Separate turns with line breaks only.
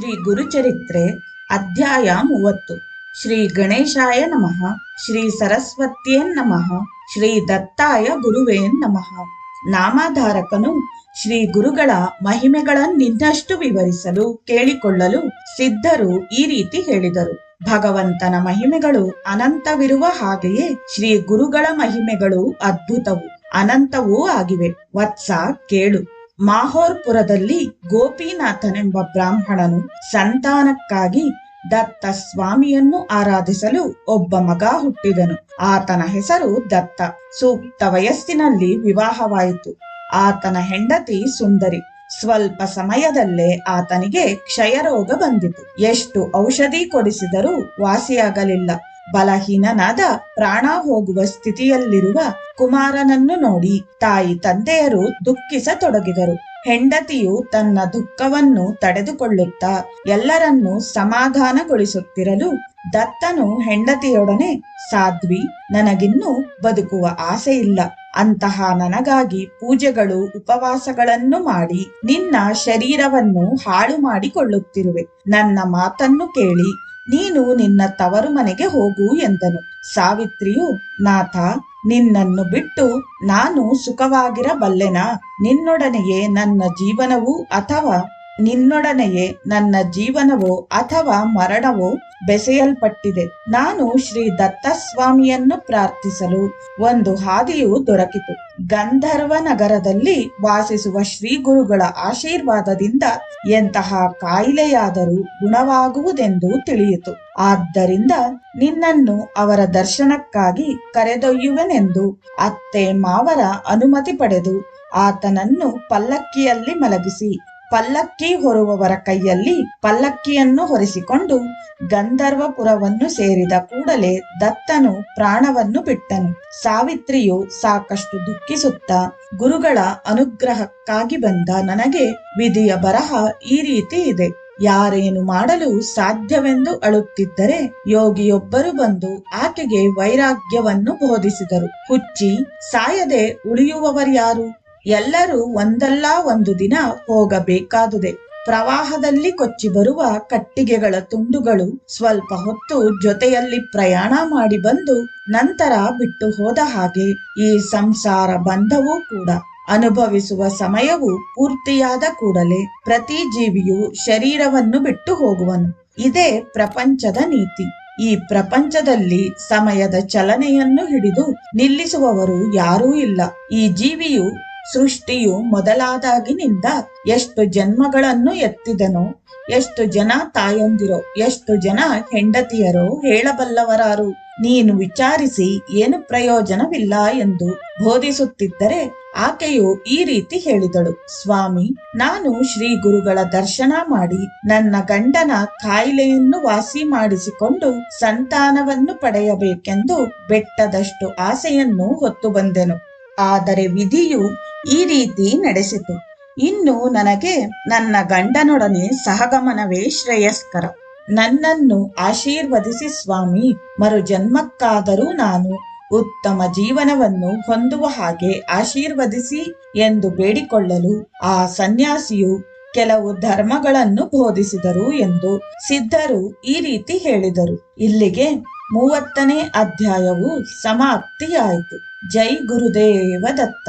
ಶ್ರೀ ಗುರುಚರಿತ್ರೆ ಅಧ್ಯಾಯ ಮೂವತ್ತು. ಶ್ರೀ ಗಣೇಶಾಯ ನಮಃ. ಶ್ರೀ ಸರಸ್ವತಿಯೇ ನಮಃ. ಶ್ರೀ ದತ್ತಾಯ ಗುರುವೇ ನಮಃ. ನಾಮಧಾರಕನು ಶ್ರೀ ಗುರುಗಳ ಮಹಿಮೆಗಳನ್ನಿನ್ನಷ್ಟು ವಿವರಿಸಲು, ಕೇಳಿಕೊಳ್ಳಲು ಸಿದ್ಧರು ಈ ರೀತಿ ಹೇಳಿದರು. ಭಗವಂತನ ಮಹಿಮೆಗಳು ಅನಂತವಿರುವ ಹಾಗೆಯೇ ಶ್ರೀ ಗುರುಗಳ ಮಹಿಮೆಗಳು ಅದ್ಭುತವು, ಅನಂತವೂ ಆಗಿವೆ. ವತ್ಸ ಕೇಳು. ಮಾಹೋರ್ಪುರದಲ್ಲಿ ಗೋಪಿನಾಥನೆಂಬ ಬ್ರಾಹ್ಮಣನು ಸಂತಾನಕ್ಕಾಗಿ ದತ್ತ ಸ್ವಾಮಿಯನ್ನು ಆರಾಧಿಸಲು ಒಬ್ಬ ಮಗ ಹುಟ್ಟಿದನು. ಆತನ ಹೆಸರು ದತ್ತ. ಸೂಕ್ತ ವಯಸ್ಸಿನಲ್ಲಿ ವಿವಾಹವಾಯಿತು. ಆತನ ಹೆಂಡತಿ ಸುಂದರಿ. ಸ್ವಲ್ಪ ಸಮಯದಲ್ಲೇ ಆತನಿಗೆ ಕ್ಷಯರೋಗ ಬಂದಿತು. ಎಷ್ಟು ಔಷಧಿ ಕೊಡಿಸಿದರೂ ವಾಸಿಯಾಗಲಿಲ್ಲ. ಬಲಹೀನನಾದ ಪ್ರಾಣ ಹೋಗುವ ಸ್ಥಿತಿಯಲ್ಲಿರುವ ಕುಮಾರನನ್ನು ನೋಡಿ ತಾಯಿ ತಂದೆಯರು ದುಃಖಿಸತೊಡಗಿದರು. ಹೆಂಡತಿಯು ತನ್ನ ದುಃಖವನ್ನು ತಡೆದುಕೊಳ್ಳುತ್ತಾ ಎಲ್ಲರನ್ನೂ ಸಮಾಧಾನಗೊಳಿಸುತ್ತಿರಲು ದತ್ತನು ಹೆಂಡತಿಯೊಡನೆ, ಸಾಧ್ವಿ, ನನಗಿನ್ನೂ ಬದುಕುವ ಆಸೆ ಇಲ್ಲ ಅಂತಹ ನನಗಾಗಿ ಪೂಜೆಗಳು, ಉಪವಾಸಗಳನ್ನು ಮಾಡಿ ನಿನ್ನ ಶರೀರವನ್ನು ಹಾಳು ಮಾಡಿಕೊಳ್ಳುತ್ತಿರುವೆ ನನ್ನ ಮಾತನ್ನು ಕೇಳಿ ನೀನು ನಿನ್ನ ತವರು ಮನೆಗೆ ಹೋಗು ಎಂದನು. ಸಾವಿತ್ರಿಯು, ನಾಥ, ನಿನ್ನನ್ನು ಬಿಟ್ಟು ನಾನು ಸುಖವಾಗಿರಬಲ್ಲೆನಾ? ನಿನ್ನೊಡನೆಯೇ ನನ್ನ ಜೀವನವೂ ಅಥವಾ ನಿನ್ನೊಡನೆಯೇ ನನ್ನ ಜೀವನವೋ ಅಥವಾ ಮರಣವೋ? ಬೆಸೆಯಲ್ಪಟ್ಟಿದೆ. ನಾನು ಶ್ರೀ ದತ್ತಸ್ವಾಮಿಯನ್ನು ಪ್ರಾರ್ಥಿಸಲು ಒಂದು ಹಾದಿಯು ದೊರಕಿತು. ಗಂಧರ್ವ ನಗರದಲ್ಲಿ ವಾಸಿಸುವ ಶ್ರೀ ಗುರುಗಳ ಆಶೀರ್ವಾದದಿಂದ ಎಂತಹ ಕಾಯಿಲೆಯಾದರೂ ಗುಣವಾಗುವುದೆಂದು ತಿಳಿಯಿತು. ಆದ್ದರಿಂದ ನಿನ್ನನ್ನು ಅವರ ದರ್ಶನಕ್ಕಾಗಿ ಕರೆದೊಯ್ಯುವೆನೆಂದು ಅತ್ತೆ ಮಾವರ ಅನುಮತಿ ಪಡೆದು ಆತನನ್ನು ಪಲ್ಲಕ್ಕಿಯಲ್ಲಿ ಮಲಗಿಸಿ ಪಲ್ಲಕ್ಕಿ ಹೊರುವವರ ಕೈಯಲ್ಲಿ ಪಲ್ಲಕ್ಕಿಯನ್ನು ಹೊರಿಸಿಕೊಂಡು ಗಂಧರ್ವಪುರವನ್ನು ಸೇರಿದ ಕೂಡಲೇ ದತ್ತನು ಪ್ರಾಣವನ್ನು ಬಿಟ್ಟನು. ಸಾವಿತ್ರಿಯು ಸಾಕಷ್ಟು ದುಃಖಿಸುತ್ತಾ ಗುರುಗಳ ಅನುಗ್ರಹಕ್ಕಾಗಿ ಬಂದ ನನಗೆ ವಿಧಿಯ ಬರಹ ಈ ರೀತಿ ಇದೆ. ಯಾರೇನು ಮಾಡಲು ಸಾಧ್ಯವೆಂದು ಅಳುತ್ತಿದ್ದರೆ ಯೋಗಿಯೊಬ್ಬರು ಬಂದು ಆಕೆಗೆ ವೈರಾಗ್ಯವನ್ನು ಬೋಧಿಸಿದರು. ಹುಚ್ಚಿ, ಸಾಯದೆ ಉಳಿಯುವವರ್ಯಾರು? ಎಲ್ಲರೂ ಒಂದಲ್ಲ ಒಂದು ದಿನ ಹೋಗಬೇಕಾದುದೆ. ಪ್ರವಾಹದಲ್ಲಿ ಕೊಚ್ಚಿ ಬರುವ ಕಟ್ಟಿಗೆಗಳ ತುಂಡುಗಳು ಸ್ವಲ್ಪ ಹೊತ್ತು ಜೊತೆಯಲ್ಲಿ ಪ್ರಯಾಣ ಮಾಡಿ ಬಂದು ನಂತರ ಬಿಟ್ಟು ಹೋದ ಹಾಗೆ ಈ ಸಂಸಾರ ಬಂಧವೂ ಕೂಡ ಅನುಭವಿಸುವ ಸಮಯವು ಪೂರ್ತಿಯಾದ ಕೂಡಲೇ ಪ್ರತಿ ಜೀವಿಯು ಶರೀರವನ್ನು ಬಿಟ್ಟು ಹೋಗುವನು. ಇದೇ ಪ್ರಪಂಚದ ನೀತಿ. ಈ ಪ್ರಪಂಚದಲ್ಲಿ ಸಮಯದ ಚಲನೆಯನ್ನು ಹಿಡಿದು ನಿಲ್ಲಿಸುವವರು ಯಾರೂ ಇಲ್ಲ. ಈ ಜೀವಿಯು ಸೃಷ್ಟಿಯು ಮೊದಲಾದಾಗಿನಿಂದ ಎಷ್ಟು ಜನ್ಮಗಳನ್ನು ಎತ್ತಿದನೋ, ಎಷ್ಟು ಜನ ತಾಯಂದಿರೋ, ಎಷ್ಟು ಜನ ಹೆಂಡತಿಯರೋ ಹೇಳಬಲ್ಲವರಾರು. ನೀನು ವಿಚಾರಿಸಿ ಏನು ಪ್ರಯೋಜನವಿಲ್ಲ ಎಂದು ಬೋಧಿಸುತ್ತಿದ್ದರೆ ಆಕೆಯು ಈ ರೀತಿ ಹೇಳಿದಳು. ಸ್ವಾಮಿ, ನಾನು ಶ್ರೀ ಗುರುಗಳ ದರ್ಶನ ಮಾಡಿ ನನ್ನ ಗಂಡನ ಕಾಯಿಲೆಯನ್ನು ವಾಸಿ ಮಾಡಿಸಿಕೊಂಡು ಸಂತಾನವನ್ನು ಪಡೆಯಬೇಕೆಂದು ಬೆಟ್ಟದಷ್ಟು ಆಸೆಯನ್ನು ಹೊತ್ತು ಬಂದೆನು. ಆದರೆ ವಿಧಿಯು ಈ ರೀತಿ ನಡೆಸಿತು. ಇನ್ನು ನನಗೆ ನನ್ನ ಗಂಡನೊಡನೆ ಸಹಗಮನವೇ ಶ್ರೇಯಸ್ಕರ. ನನ್ನನ್ನು ಆಶೀರ್ವದಿಸಿ ಸ್ವಾಮಿ ಮರು ಜನ್ಮಕ್ಕಾದರೂ ನಾನು ಉತ್ತಮ ಜೀವನವನ್ನು ಹೊಂದುವ ಹಾಗೆ ಆಶೀರ್ವದಿಸಿ ಎಂದು ಬೇಡಿಕೊಳ್ಳಲು ಆ ಸನ್ಯಾಸಿಯು ಕೆಲವು ಧರ್ಮಗಳನ್ನು ಬೋಧಿಸಿದರು ಎಂದು ಸಿದ್ಧರು ಈ ರೀತಿ ಹೇಳಿದರು. ಇಲ್ಲಿಗೆ ಮೂವತ್ತನೇ ಅಧ್ಯಾಯವು ಸಮಾಪ್ತಿಯಾಯಿತು. ಜೈ ಗುರುದೇವ ದತ್ತ.